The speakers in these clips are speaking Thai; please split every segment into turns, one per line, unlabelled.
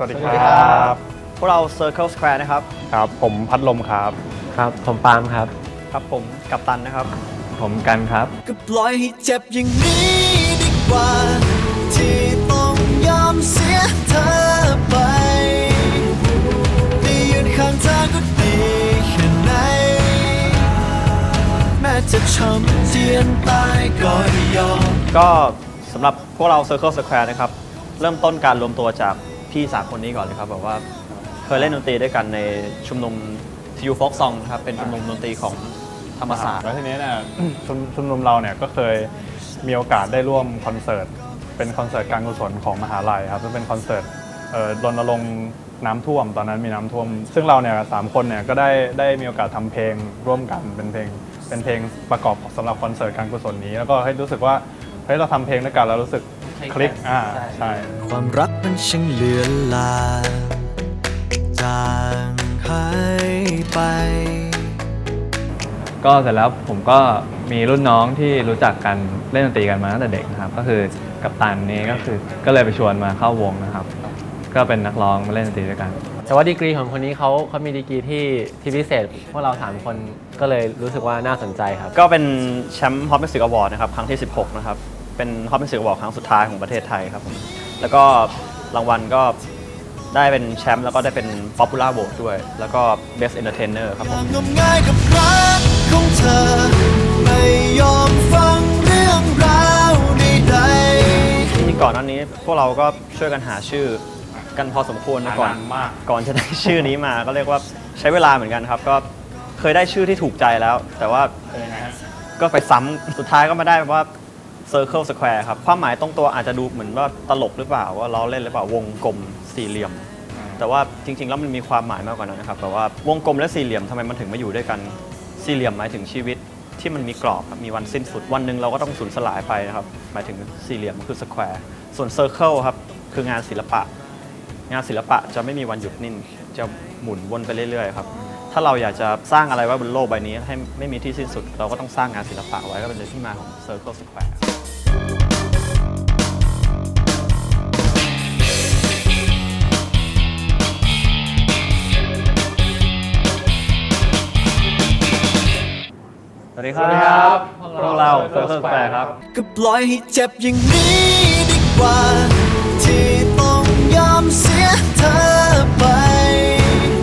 วัสดีครับ
พวกเรา Circle Square นะครับ
ครับ ผมพัดลมครับ
ครับ ผมปาล์มครับ
ครับผมกัปตันนะครับ
ผมกันครับ
ก็ปล่อยให้เจ็บอย่างนี้ดีกว่า ที่ต้องยอมเสียเธอไปได้ยืนข้างเธอก็ดีแค่ไหน แม้จะช้ำเจียนตายก็ยอม
ก็สำหรับพวกเรา Circle Square นะครับ เริ่มต้นการรวมตัวจาก พี่สามคนนี้ก่อนเลยครับแบบว่าเคยเล่นดนตรีด้วยกันในชุมนุมทิวฟอกซองครับเป็นชุมนุมดนตรีของธรรมศาสตร์
แล้วทีนี้เนี่ยชุมชุมนุมเราเนี่ยก็เคยมีโอกาสได้ร่วมคอนเสิร์ต เป็นคอนเสิร์ตการกุศลของมหาลัยครับซึ่งเป็นคอนเสิร์ตรณรงค์น้ำท่วมตอนนั้นมีน้ำท่วม ซึ่งเราเนี่ยสามคนเนี่ยก็ได้ได้มีโอกาสทำเพลงร่วมกันเป็นเพลงเป็นเพลงประกอบสำหรับคอนเสิร์ตการกุศลนี้ แล้วก็ให้รู้สึกว่าเฮ้ยเราทำเพลงด้วยกันแล้วรู้สึก คลิกอ่าใช่
ความรักมันช่างเลือนลางจางหายไป
ก็เสร็จแล้วผมก็มีรุ่นน้องที่รู้จักกันเล่นดนตรีกันมาตั้งแต่เด็กนะครับ ก็คือกับตันนี่ก็คือก็เลยไปชวนมาเข้าวงนะครับ ก็เป็นนักร้องมาเล่นดนตรีด้วยกัน
แต่ว่าดีกรีของคนนี้เขาเขามีดีกรีที่ที่พิเศษ พวกเราสามคนก็เลยรู้สึกว่าน่าสนใจครับ
ก็เป็นแชมป์ Hot Music Award นะครับ ครั้งที่ 16 นะครับ เป็น Hot Music Award ครั้งสุดท้ายของประเทศไทยครับผมแล้วก็รางวัลก็ได้เป็นแชมป์แล้วก็ได้เป็น Popular Vote ด้วย แล้วก็ Best Entertainer ครับผม
งมงายกับรักของเธอ ไม่ยอมฟังเรื่องราวใด
จริงๆก่อนหน้านี้พวกเราก็ช่วยกันหาชื่อกันพอสมควรนะก่อน
หานานมาก
ก่อนจะได้ชื่อนี้มาก็เรียกว่าใช้เวลาเหมือนกันครับ ก็เคยได้ชื่อที่ถูกใจแล้ว แต่ว่า
เป็นยังไงฮะ
ก็ไปซ้ำสุดท้ายก็มาได้ว่า Circle Square ครับ ความหมายตรงตัวอาจจะดูเหมือนว่าตลกหรือเปล่า ว่าล้อเล่นหรือเปล่าวงกลมสี่เหลี่ยม แต่ว่าจริง ๆ แล้วมันมีความหมายมากกว่านั้นนะครับแบบว่าวงกลมและสี่เหลี่ยมทำไมมันถึงมาอยู่ด้วยกันสี่เหลี่ยมหมายถึงชีวิตที่มันมีกรอบครับมีวันสิ้นสุดวันหนึ่งเราก็ต้องสูญสลายไปนะครับหมายถึงสี่เหลี่ยมคือสแควร์ส่วนเซอร์เคิลครับคืองานศิลปะ งานศิลปะจะไม่มีวันหยุดนิ่งจะหมุนวนไปเรื่อยๆครับ ถ้าเราอยากจะสร้างอะไรไว้บนโลกใบนี้ ให้ไม่มีที่สิ้นสุด เราก็ต้องสร้างงานศิลปะไว้ก็เป็นที่มาของ Circle Square สวัสดีครับพวกเรา Circle Square ครับ
ๆก็ปล่อยให้เจ็บอย่างนี้ดีกว่า ที่ต้องยอมเสียเธอไป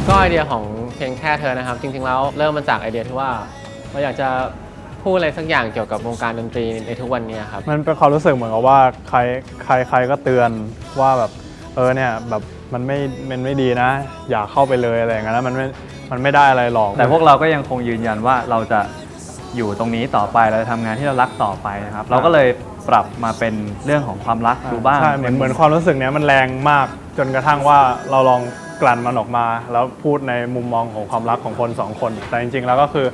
ก็ไอเดียของเพลงแค่เธอนะครับ จริงๆแล้วเริ่มมาจากไอเดียที่ว่าเราอยากจะพูดอะไรสักอย่างเกี่ยวกับวงการดนตรีในทุกวันนี้ครับ
มันเป็นความรู้สึกเหมือนกับว่าใครใครใครก็เตือนว่าแบบเออเนี่ยแบบมันไม่มันไม่ดีนะ อย่าเข้าไปเลยอะไรอย่างเงี้ยนะมันไม่มันไม่ได้อะไรหรอก
แต่พวกเราก็ยังคงยืนยันว่าเราจะอยู่ตรงนี้ต่อไปเราจะทำงานที่เรารักต่อไปนะครับ เราก็เลยปรับมาเป็นเรื่องของความรักดูบ้าง
ใช่เหมือนเหมือนความรู้สึกเนี้ยมันแรงมากจนกระทั่งว่าเราลอง กลั่นมันออกมา แล้วพูดในมุมมองของความรักของคนสองคน แต่จริง ๆ แล้วก็คือ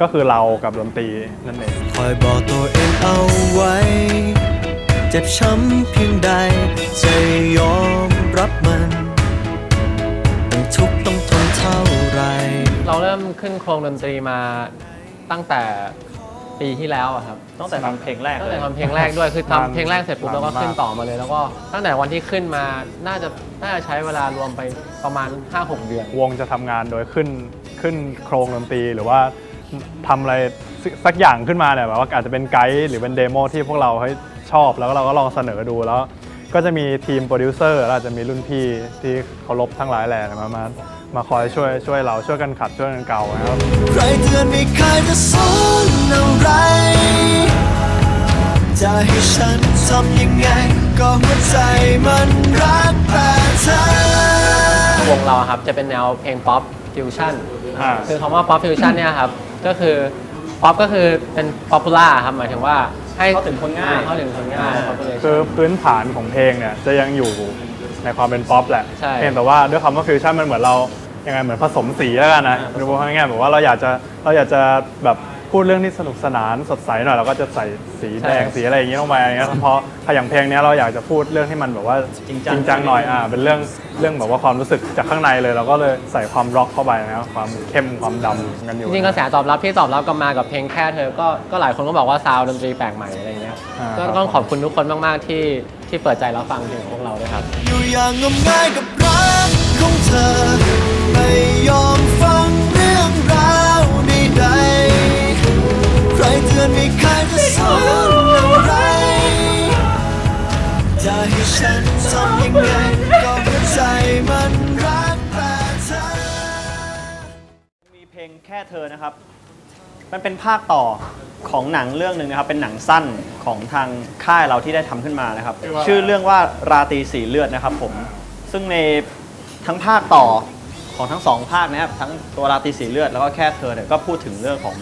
ก็คือเรากับดนตรีนั่นเอง
คอยบอกตัวเองเอาไว้ เจ็บช้ำเพียงใดจะยอมรับมันต้องทุกข์ต้องทนเท่าไหร
เราเริ่มขึ้นโครงดนตรีมาตั้งแต่ ปีที่แล้วอะครับ
ตั้งแต่ทำเพลงแรก
ตั้ง
เล
แต่
ย
ทำเพลงแรกด้วยคือ
นาน
ทำเพลงแรกเสร็จปุ๊บ
นาน
แล้วก็ขึ้น
มาก
ต่อมาเลย แล้วก็ตั้งแต่วันที่ขึ้นมาน่าจะน่าจะใช้เวลารวมไปประมาณ 5-6 เดือน
วงจะทำงานโดยขึ้นขึ้นโครงดนตรีหรือว่าทำอะไรสักสักอย่างขึ้นมาเนี่ยแบบว่าอาจจะเป็นไกด์หรือเป็นเดโมที่พวกเราให้ชอบแล้วเราก็ลองเสนอดูแล้ว ก็จะมีทีมโปรดิวเซอร์แล้วอาจจะมีรุ่นพี่ที่เคารพทั้งหลายแหล่มามา มาคอยช่วยช่วยเราช่วยกันขัดช่วยกันเกานะครับ
ใครเตือนไม่เคยจะสอนอะไร จะให้ฉันทำยังไง ก็หัวใจมันรักแต่เธอ
วงเราอะครับจะเป็นแนวเพลงป๊อปฟิวชั่น
อ่า
คือคำว่าป๊อปฟิวชั่นเนี่ยครับก็คือป๊อปก็คือเป็นป๊อปปูล่าครับหมายถึงว่าให้
เข้าถึงคนง่าย
อ่เข้าถึงคนง่าย population
คือพื้นฐานของเพลงเนี่ยจะยังอยู่ในความเป็นป๊อปแหละ
ใช่
เพียงแต่ว่าด้วยคำว่าฟิวชั่นมันเหมือนเรา ยังไงเหมือนผสมสีแล้วกันนะดูว่าง่ายๆแบบว่าเราอยากจะเราอยากจะแบบพูดเรื่องที่สนุกสนานสดใสหน่อยเราก็จะใส่สีแดงสีอะไรอย่างนี้ลงไปอย่างเงี้ยเพราะถ้าอย่างเพลงเนี้ยเราอยากจะพูดเรื่องที่มันแบบว่า
จริงจัง
จัง หน่อยอ่าเป็นเรื่องเรื่องแบบว่าความรู้สึกจากข้างในเลยเราก็เลยใส่ความร็อกเข้าไปนะครับความเข้มความดำกันอยู่
จริงๆกระแสตอบรับที่ตอบรับกลับมากับเพลงแค่เธอ ก็ก็หลายคนก็บอกว่าซาวด์ดนตรีแปลกใหม่อะไรเงี้ย
อ่า
ก็ต้องขอบคุณทุกคนมากๆที่ที่เปิดใจรับฟังเพลงของพวกเราด้วยครับ
อยู่อย่างงมงายกับ จะสอนอะไรจะให้ฉันทำยังไงก็หัวใจมันรักแต่เธอ
มีเพลงแค่เธอนะครับ มันเป็นภาคต่อของหนังเรื่องหนึ่งนะครับ เป็นหนังสั้นของทางค่ายเราที่ได้ทำขึ้นมานะครับ ชื่อเรื่องว่าราตรีสีเลือดนะครับผม ซึ่งใน ทั้งภาคต่อของทั้งสองภาคนะครับทั้งตัวราตรีสีเลือดแล้วก็แค่เธอเนี่ยก็พูดถึงเรื่องของ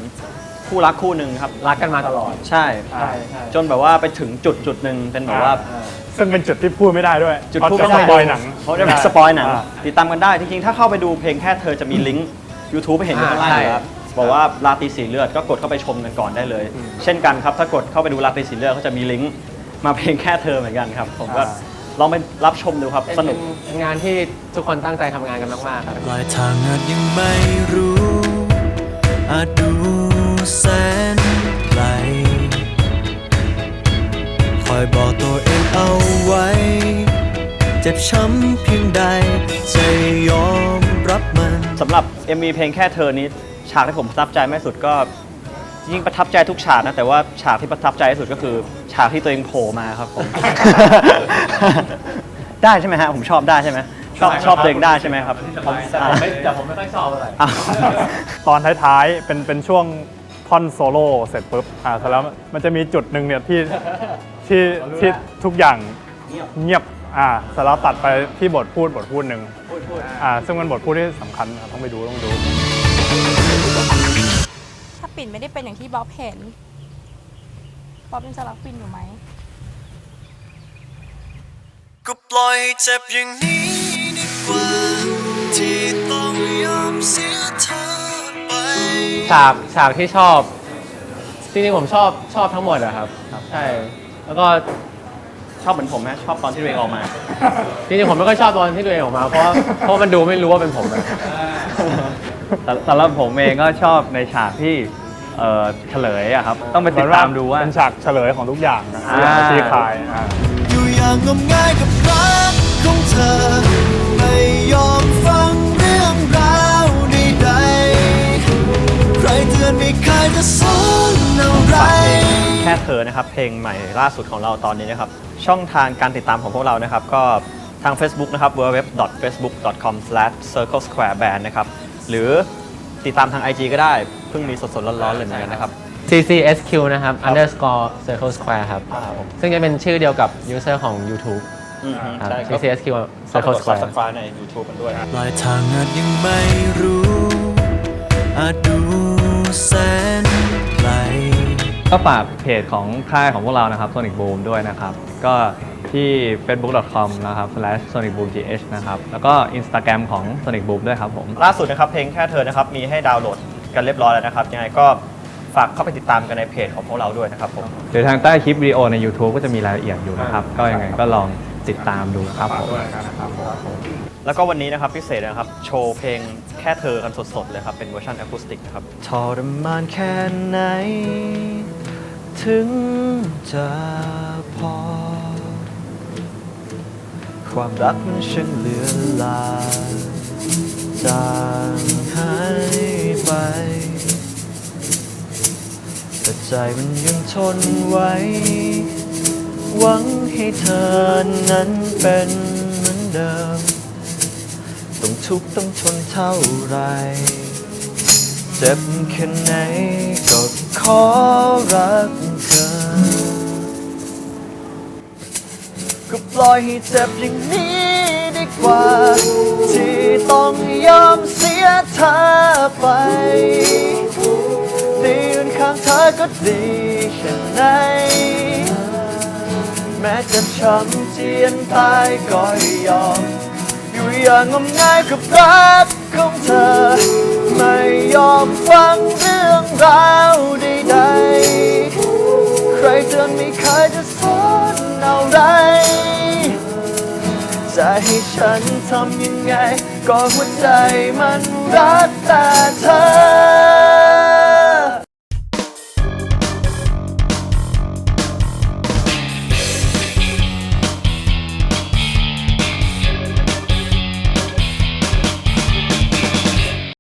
คู่รักคู่หนึ่งครับ
รักกันมาตลอด
ใช่จนแบบว่าไปถึงจุดจุดหนึ่งเป็นแบบว่า
ซึ่งเป็นจุดที่พูดไม่ได้ด้วย
จุด
เพราะ
พูด
จะ
ไม่ได้
สปอยหนัง
เพราะจะเป็นสปอยหนัง
อ่า
ติดตามกันได้ จริงๆ ถ้าเข้าไปดูเพลงแค่เธอจะมีลิงก์ YouTube ไปเห็นอยู่ข้างล่าง
อ่าใช่
เลยครับบอกว่าลาตรีสีเลือดก็กดเข้าไปชมกันก่อนได้เลย เช่นกันครับ ถ้ากดเข้าไปดูลาตรีสีเลือดก็จะมีลิงก์มาเพลงแค่เธอเหมือนกันครับ ผมก็ ลองไปรับชมดูครับ สนุก
เป็นงานที่ทุกคนตั้งใจทำงานกันมากๆครับ
ปลายทางอาจยังไม่รู้ อาจดูแสนไกล คอยบอกตัวเองเอาไว้ เจ็บช้ำเพียงใดจะยอมรับมัน
สำหรับ MV เพลงแค่เธอนี้ ฉากที่ผมประทับใจมากที่สุดก็ จริงๆประทับใจทุกฉากนะ แต่ว่าฉากที่ประทับใจที่สุดก็คือ ฉากที่ตัวเองโผล่มาครับผม ได้ใช่ไหมฮะผมชอบได้ใช่ไหมชอบชอบตัวเองได้ใช่ไหมครับ
แต่ผมไม่ค่อยชอบอะไร
อ้าว
ตอนท้ายๆเป็นเป็นช่วงท่อนโซโล่เสร็จปุ๊บอ่าเสร็จแล้วมันจะมีจุดหนึ่งเนี่ยที่ที่ที่ทุกอย่างเงียบอ่าเสร็จแล้วตัดไปที่บทพูดบทพูดหนึ่งอ่าซึ่งเป็นบทพูดที่สำคัญนะครับต้องไปดูต้องไปดู
ถ้า ปิ่นไม่ได้เป็นอย่างที่บ๊อบเห็น บ๊อบยังจะรักปิ่นอยู่ไหม
ก็ปล่อยให้เจ็บอย่างนี้ดีกว่าที่ต้องยอมเสียเธอไป
ฉากฉากที่ชอบจริงๆผมชอบชอบทั้งหมดอะครับ ใช่ แล้วก็
ชอบเหมือนผมไหมชอบตอนที่ตัวเองออกมา
จริงๆผมไม่ค่อยชอบตอนที่ตัวเองออกมา เพราะเพราะมันดูไม่รู้ว่าเป็นผมอะ
สำสำหรับผมเองก็ชอบในฉากที่ เอ่อเฉลยอะครับ ต้องไปติดตามดูว่า
เป็นฉากเฉลยของทุกอย่างนะ
อ่า
ที่คลายอ่า
อยู่อย่างงมงายกับรักของเธอ ไม่ยอมฟังเรื่องราวใดๆใครเตือนไม่เคยจะสอนอะไร
แค่เธอนะครับ เพลงใหม่ล่าสุดของเราตอนนี้นะครับ ช่องทางการติดตามของพวกเรานะครับ ก็ทาง Facebook นะครับ www.facebook.com/circlesquareband นะครับ หรือ ติดตามทาง IG ก็ได้ เพิ่งมีสดๆ ร้อนๆ เลยเหมือนกันนะครับ
CCSQ นะครับ underscore circle square ครับ ซึ่งจะเป็นชื่อเดียวกับ user ของ YouTube
อืม
ครับ
ใช่ครับ
CCSQ
เข้าไป
circle
กด
square
subscribe ใน YouTube กันด้วย
ปลายทางอาจยังไม่รู้ อาจดูแสนไกล
ก็ฝากเพจของค่ายของพวกเรานะครับ Sonic Boom ด้วยนะครับ ก็ ที่ facebook.com นะครับ /sonicboomgh นะครับ แล้วก็ Instagram ของ Sonic Boom ด้วยครับผม
ล่าสุดนะครับเพลงแค่เธอนะครับมีให้ดาวน์โหลดกันเรียบร้อยแล้วนะครับยังไงก็ฝากเข้าไปติดตามกันในเพจของพวกเราด้วยนะครับผม
หรือทางใต้คลิปวิดีโอใน YouTube ก็จะมีรายละเอียดอยู่นะครับ ก็ยังไงก็ลองติดตามดูครับผม
แล้วก็วันนี้นะครับพิเศษนะครับ โชว์เพลงแค่เธอกันสดๆเลยครับ เป็นเวอร์ชันอะคูสติกนะครับ
ทรมานแค่ไหน ถึงจะพอ ความรักมันช่างเหลือลาจางหายไป แต่ใจมันยังทนไว้ หวังให้เธอนั้นเป็นเหมือนเดิม ต้องทุกข์ต้องทนเท่าไร เจ็บแค่ไหนก็ขอรัก ล่อยให้เจ็บอย่างนี้ดีกว่า ที่ต้องยอมเสียเธอไปได้ยืนข้างเธอก็ดีแค่ไหน แม้จะช้ำเจียนตายก็ยอม อยู่อย่างงมงายกับรักของเธอ ไม่ยอมฟังเรื่องราวใดๆใครเตือนไม่เคยจะสอนอะไร จะให้ฉันทำยังไง ก็หัวใจมันรักแต่เธอ